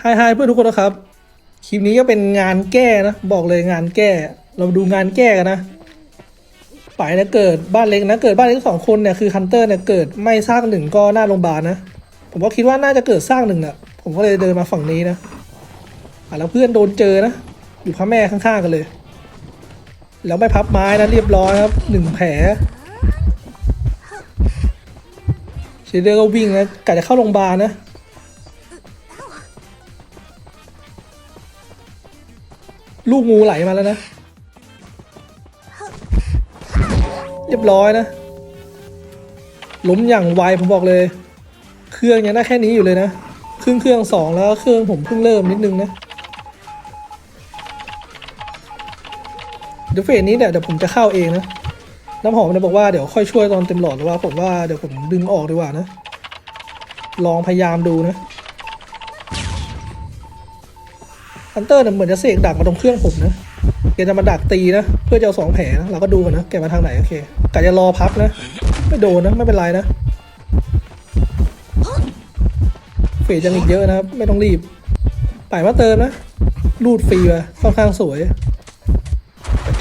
ไฮไฮเพื่อนทุกคนนะครับ คลิปนี้ก็เป็นงานแก้นะ บอกเลยงานแก้ เราดูงานแก้กันนะป่ายนี่ยเกิดบ้านเล็กนะเกิดบ้านเล็กสองคนเนี่ยคือฮันเตอร์เนี่ยเกิดไม่สร้างหนึ่งก็หน้าโรงพยาบาลนะ ผมก็คิดว่าน่าจะเกิดสร้างหนึ่งอะผมก็เลยเดินมาฝั่งนี้นะอะแล้วเพื่อนโดนเจอนะ อยู่พ่อแม่ข้างๆกันเลย แล้วไม่พับไม้นะเรียบร้อยครับหนึ่งแผลเชเดอร์ก็วิ่งนะกะจะเข้าโรงพยาบาลนะ ลูกงูไหลมาแล้วนะ เรียบร้อยนะล้มอย่างไวผมบอกเลย เครื่องยังได้แค่นี้อยู่เลยนะครึ่งเครื่องสองแล้วเครื่องผมเพิ่งเริ่มนิดนึงนะเดี๋ยวเฟสนี้เนี่ยเดี๋ยวผมจะเข้าเองนะน้ำหอมเนี่ยบอกว่าเดี๋ยวค่อยช่วยตอนเต็มหลอดแต่ว่าผมว่าเดี๋ยวผมดึงออกดีกว่านะ ลองพยายามดูนะ ฮันเตอร์เนี่ยเหมือนจะเสกดักมาตรงเครื่องผมนะแกจะมาดักตีนะ เพื่อจะเอาสองแผลนะเราก็ดูกันนะแกมาทางไหนโอเคกะจะรอพับนะ ไม่โดนนะไม่เป็นไรนะเฟสยังอีกเยอะนะครับ ไม่ต้องรีบป่ายมาเติมนะรูดฟรีไปค่อนข้างสวย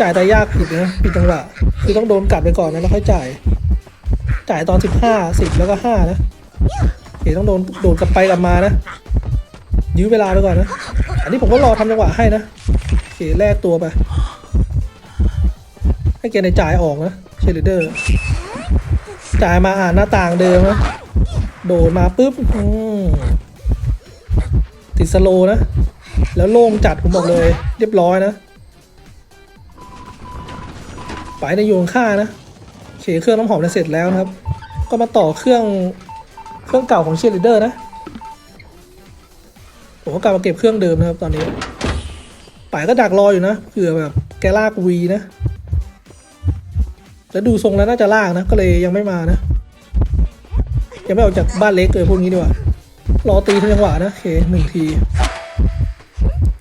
จ่ายแต่ยากผิดนะผิดจังหวะคือต้องโดนกลับไปก่อนนะแล้วค่อยจ่าย จ่ายตอนสิบห้าสิบแล้วก็ห้านะเดี๋ยวต้องโดนโดนกลับไปกลับมานะยื้อเวลาไปก่อนนะ อันนี้ผมก็รอทำจังหวะให้นะโอเคแลกตัวไป ให้เกณฑ์ในจ่ายออกนะเชลิเดอร์ จ่ายมาอ่านหน้าต่างเดิมนะโดดมาปุ๊บติดสโลนะ แล้วโล่งจัดผมบอกเลย เรียบร้อยนะไปในโยงค่านะเคเครื่องน้ำหอมเนี่ยเสร็จแล้วนะครับ ก็มาต่อเครื่องเครื่องเก่าของเชียร์ลีเดอร์นะ ผมก็กลับมาเก็บเครื่องเดิมนะครับตอนนี้ป่ายก็ดักรออยู่นะเผื่อแบบแกลากวีนะ แล้วดูทรงแล้วน่าจะลากนะ ก็เลยยังไม่มานะ ยังไม่ออกจากบ้านเล็กเลยพวกนี้ดีกว่า รอตีทุกจังหวะนะโอเคหนึ่งที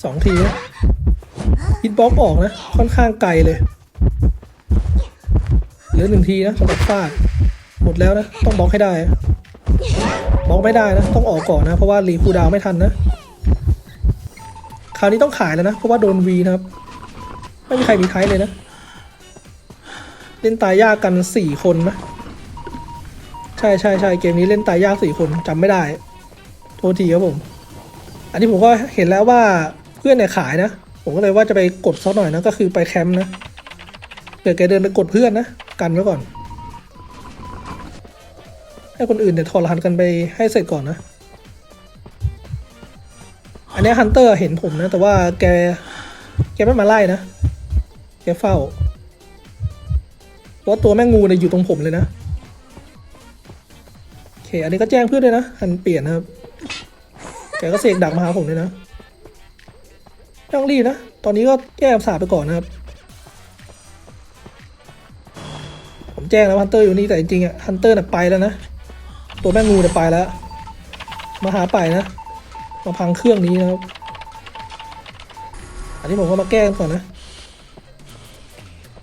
สองทีนะฮิตบ็อกออกนะ ค่อนข้างไกลเลย เหลือหนึ่งทีนะสำหรับฟาดหมดแล้วนะ ต้องบล็อกให้ได้บล็อกไม่ได้นะ ต้องออกก่อนนะ เพราะว่ารีคูดาวไม่ทันนะ คราวนี้ต้องขายแล้วนะ เพราะว่าโดนวีนะครับ ไม่มีใครมีไทยเลยนะ เล่นตายยากกันสี่คนนะ ใช่ใช่ใช่เกมนี้เล่นตายยากสี่คนจำไม่ได้ โทษทีครับผม อันนี้ผมก็เห็นแล้วว่าเพื่อนเนี่ยขายนะ ผมก็เลยว่าจะไปกดเขาหน่อยนะก็คือไปแคมป์นะเดี๋ยวแกเดินไปกดเพื่อนนะ กันไว้ก่อน ให้คนอื่นเนี่ยถอดรหัสกันไปให้เสร็จก่อนนะ อันนี้ฮันเตอร์เห็นผมนะ แต่ว่าแก แกไม่มาไล่นะ แกเฝ้าเพราะตัวแม่งูเนี่ยอยู่ตรงผมเลยนะ โอเค อันนี้ก็แจ้งเพื่อนด้วยนะ หันเปลี่ยนนะครับ แกก็เสกดักมาหาผมเลยนะต้องรีบนะ ตอนนี้ก็แก้คำสาปไปก่อนนะครับ ผมแจ้งแล้วฮันเตอร์อยู่นี่แต่จริงๆอะฮันเตอร์น่ะไปแล้วนะ ตัวแม่งูเนี่ยไปแล้ว มาหาไปนะ มาพังเครื่องนี้นะครับ อันนี้ผมก็มาแก้ก่อนนะ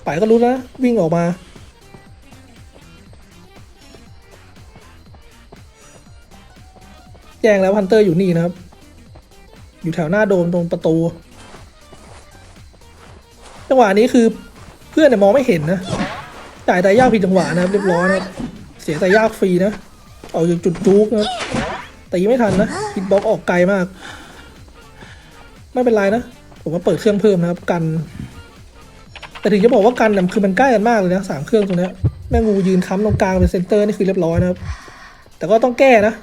ไปก็รู้แล้วนะ วิ่งออกมา แจ้งแล้วฮันเตอร์อยู่นี่นะครับ อยู่แถวหน้าโดมตรงประตู จังหวะนี้คือเพื่อนเนี่ยมองไม่เห็นนะจ่ายแต่ยากผิดจังหวะนะครับ เรียบร้อยนะครับ เสียแต่ยากฟรีนะออกจากจุดจุกนะ ตีไม่ทันนะฮิตบ็อกออกไกลมาก ไม่เป็นไรนะ ผมว่าเปิดเครื่องเพิ่มนะครับกัน แต่ถึงจะบอกว่ากันเนี่ยคือมันใกล้กันมากเลยนะสามเครื่องตรงเนี้ยแม่งูยืนค้ำตรงกลางเป็นเซนเตอร์นี่คือเรียบร้อยนะครับ แต่ก็ต้องแก้นะ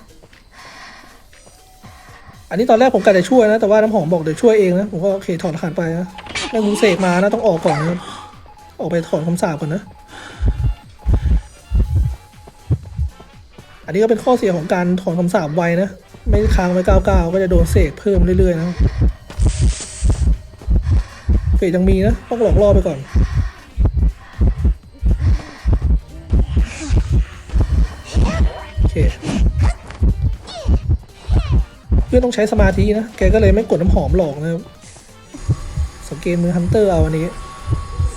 อันนี้ตอนแรกผมกะจะช่วยนะ แต่ว่าน้ำหอมบอกเดี๋ยวช่วยเองนะ ผมก็โอเคถอดรหัสไปนะแม่งูเสกมานะต้องออกก่อนนะครับออกไปถอนคำสาปก่อนนะ นนี้ก็เป็นข้อเสียของการถอนคำสาปไวนะ ไม่ค้างไว้ก้าวๆก็จะโดนเสกเพิ่มเรื่อยๆนะเฟสยังมีนะต้องหลอกล่อไปก่อนโอเคเพื่อนต้องใช้สมาธินะ แกก็เลยไม่กดน้ำหอมหลอกนะครับสังเกตมือฮันเตอร์เอาอันนี้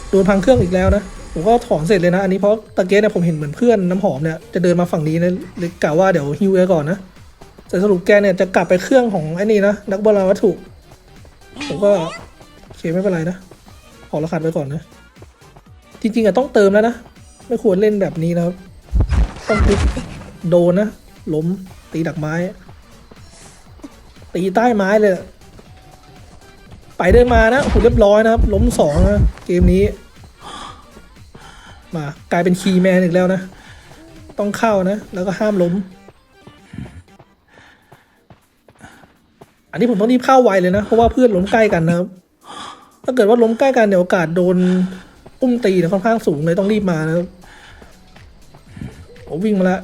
โดนพังเครื่องอีกแล้วนะ ผมก็ถอนเสร็จเลยนะ อันนี้เพราะตะเกียเนี่ยผมเห็นเหมือนเพื่อนน้ำหอมเนี่ยจะเดินมาฝั่งนี้นะเลยกะว่าเดี๋ยวฮิวไว้ก่อนนะแต่สรุปแกเนี่ยจะกลับไปเครื่องของไอ้นี่นะนักโบราณวัตถุ ผมก็โอเคไม่เป็นไรนะขอรหัสไว้ก่อนนะ จริงๆอะต้องเติมแล้วนะ ไม่ควรเล่นแบบนี้นะครับต้องปุ๊บโดนนะล้มตีดักไม้ ตีใต้ไม้เลย ไปเดินมานะโอ้โหเรียบร้อยนะครับ ล้มสองนะเกมนี้ มากลายเป็นคีย์แมนอีกแล้วนะ ต้องเข้านะ แล้วก็ห้ามล้ม อันนี้ผมต้องรีบเข้าไวเลยนะ เพราะว่าเพื่อนล้มใกล้กันนะครับ ถ้าเกิดว่าล้มใกล้กันเดี๋ยวโอกาสโดนอุ้มตีเนี่ยค่อนข้างสูงเลยต้องรีบมานะครับผมวิ่งมาแล้ว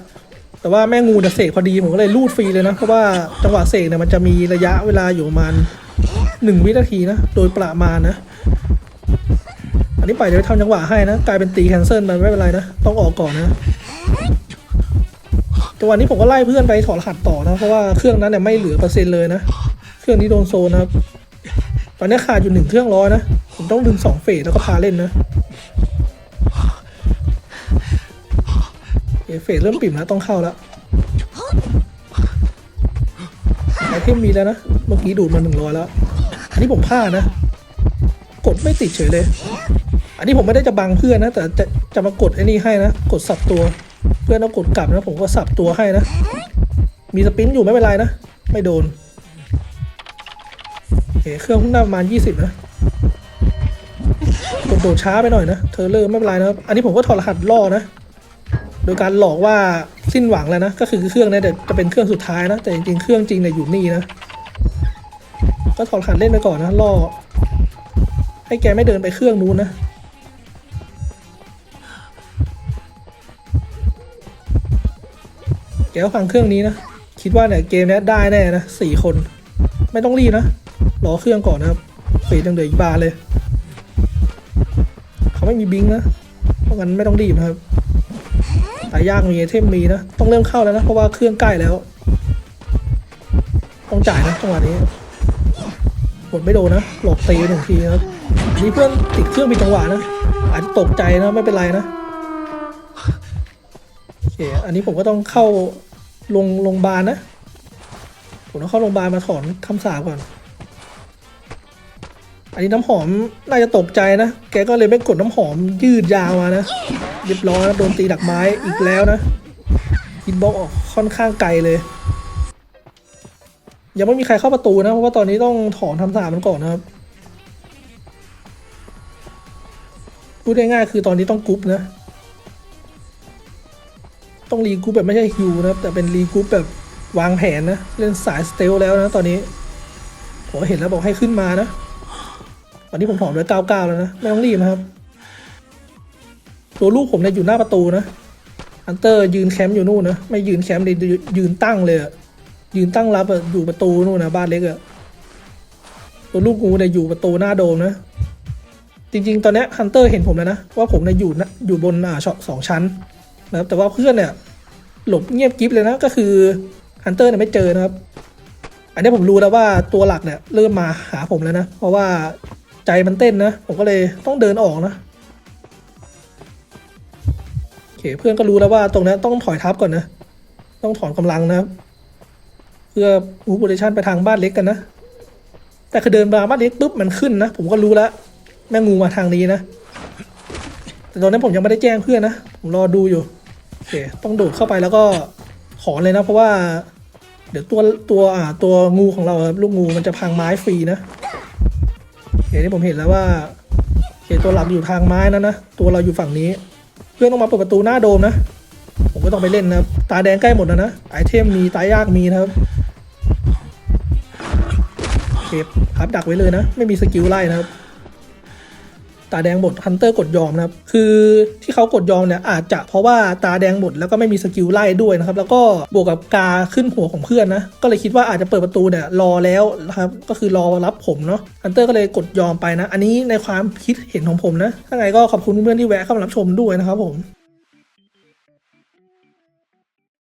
แต่ว่าแม่งูจะเสกพอดีผมก็เลยลูดฟรีเลยนะเพราะว่าจังหวะเสกเนี่ยมันจะมีระยะเวลาอยู่ประมาณหนึ่งวินาทีนะ โดยประมาณนะ อันนี้ไปเดี๋ยวทำจังหวะให้นะ กลายเป็นตีแคนเซิลมันไม่เป็นไรนะ ต้องออกก่อนนะแต่วันนี้ผมก็ไล่เพื่อนไปถอดรหัสต่อนะ เพราะว่าเครื่องนั้นเนี่ยไม่เหลือเปอร์เซ็นต์เลยนะ เครื่องนี้โดนโซนนะครับ ตอนนี้ขาดอยู่หนึ่งเครื่องร้อยนะ ผมต้องดึงสองเฟสแล้วก็พาเล่นนะเคเฟสเริ่มปิ่มแล้วต้องเข้าแล้วไอเทมมีแล้วนะ เมื่อกี้ดูดมาหนึ่งร้อยแล้ว อันนี้ผมพลาดนะ กดไม่ติดเฉยเลย อันนี้ผมไม่ได้จะบังเพื่อนนะ แต่จะจะมากดไอ้นี่ให้นะ กดสับตัว เพื่อนต้องกดกลับนะ ผมก็สับตัวให้นะ มีสปินอยู่ไม่เป็นไรนะ ไม่โดนโอเคเครื่องเพิ่งได้ประมาณ 20 นะกดโดดช้าไปหน่อยนะ เธอเริ่มไม่เป็นไรนะครับ อันนี้ผมก็ถอดรหัสล่อนะ โดยการหลอกว่าสิ้นหวังแล้วนะ ก็คือเครื่องเนี้เดี๋ยวจะเป็นเครื่องสุดท้ายนะ แต่จริงๆเครื่องจริงเนี่ยอยู่นี่นะ ก็ถอดรหัสเล่นไปก่อนนะล่อให้แกไม่เดินไปเครื่องนู้นนะ กก็ฟังเครื่องนี้นะ คิดว่าเนี่ยเกมนี้ได้แน่นะสี่คน ไม่ต้องรีบนะรอเครื่องก่อนนะครับเฟสยังเหลืออีกบานเลย เขาไม่มีบิงนะ เพราะงั้นไม่ต้องรีบนะครับตายยากมีเทมมีนะ ต้องเริ่มเข้าแล้วนะ เพราะว่าเครื่องใกล้แล้ว ต้องจ่ายนะจังหวะนี้กดไม่โดนนะ หลอกตีหนึ่งทีนะครับอันนี้เพื่อนติดเครื่องมีจังหวะนะ อาจจะตกใจนะไม่เป็นไรนะโอเคอันนี้ผมก็ต้องเข้า ลงโรงพยาบาลนะ ผมต้องเข้าโรงพยาบาลมาถอนคำสาปก่อน อันนี้น้ำหอมน่าจะตกใจนะ แกก็เลยไม่กดน้ำหอมยืดยาวมานะ เรียบร้อยนโดนตีดักไม้อีกแล้วนะฮิตบ็อกออกค่อนข้างไกลเลย ยังไม่มีใครเข้าประตูนะ เพราะว่าตอนนี้ต้องถอนทำสามันก่อนนะครับ พูดง่ายๆคือตอนนี้ต้องกรุ๊ปนะ ต้องรีกรุ๊ปแบบไม่ใช่ฮิวนะครับ แต่เป็นรีกรุ๊ปแบบวางแผนนะ เล่นสายสเตลแล้วนะตอนนี้ผมเห็นแล้วบอกให้ขึ้นมานะตอนนี้ผมถอนไว้เก้าเก้าแล้วนะ ไม่ต้องรีบนะครับ ตัวลูกผมเนี่ยอยู่หน้าประตูนะฮันเตอร์ยืนแคมป์อยู่นู่นนะ ไม่ยืนแคมป์เลยยืนยืนตั้งเลยยืนตั้งรับอยู่ประตูนู่นนะบ้านเล็กอะตัวลูกงูเนี่ยอยู่ประตูหน้าโดมนะ จริง ๆ ตอนนี้ฮันเตอร์เห็นผมแล้วนะ ว่าผมเนี่ยอยู่นะอยู่บนอ่าชองสองชั้น นะครับแต่ว่าเพื่อนเนี่ยหลบเงียบกิฟเลยนะก็คือฮันเตอร์เนี่ยไม่เจอนะครับ อันนี้ผมรู้แล้วว่าตัวหลักเนี่ยเริ่มมาหาผมแล้วนะ เพราะว่าใจมันเต้นนะ ผมก็เลยต้องเดินออกนะโอเคเพื่อนก็รู้แล้วว่าตรงนี้ต้องถอยทับก่อนนะ ต้องถอนกำลังนะครับเพื่อมูฟโพซิชันไปทางบ้านเล็กกันนะ แต่คือเดินมาบ้านเล็กปุ๊บมันขึ้นนะ ผมก็รู้แล้ว แม่งูมาทางนี้นะ แต่ตอนนั้นผมยังไม่ได้แจ้งเพื่อนนะ ผมรอดูอยู่ โอเคต้องโดดเข้าไปแล้วก็ถอเลยนะ เพราะว่า เดี๋ยวตัวตัวอ่าตัวงูของเราครับลูกงูมันจะพังไม้ฟรีนะโอเคนี่ผมเห็นแล้วว่าโอเคตัวหลักอยู่ทางไม้นะนะตัวเราอยู่ฝั่งนี้ เพื่อนต้องมาเปิดประตูหน้าโดมนะ ผมก็ต้องไปเล่นนะตาแดงใกล้หมดแล้วนะไอเทมมีตายยากมีนะครับโอเคครับดักไว้เลยนะ ไม่มีสกิลไล่นะครับ ตาแดงหมดฮันเตอร์กดยอมนะครับคือที่เขากดยอมเนี่ยอาจจะเพราะว่าตาแดงหมดแล้วก็ไม่มีสกิลไล่ด้วยนะครับแล้วก็บวกกับกาขึ้นหัวของเพื่อนนะก็เลยคิดว่าอาจจะเปิดประตูเนี่ยรอแล้วนะครับก็คือรอรับผมเนาะฮันเตอร์ก็เลยกดยอมไปนะ อันนี้ในความคิดเห็นของผมนะถ้าไงก็ขอบคุณเพื่อนที่แวะเข้ามารับชมด้วยนะครับผม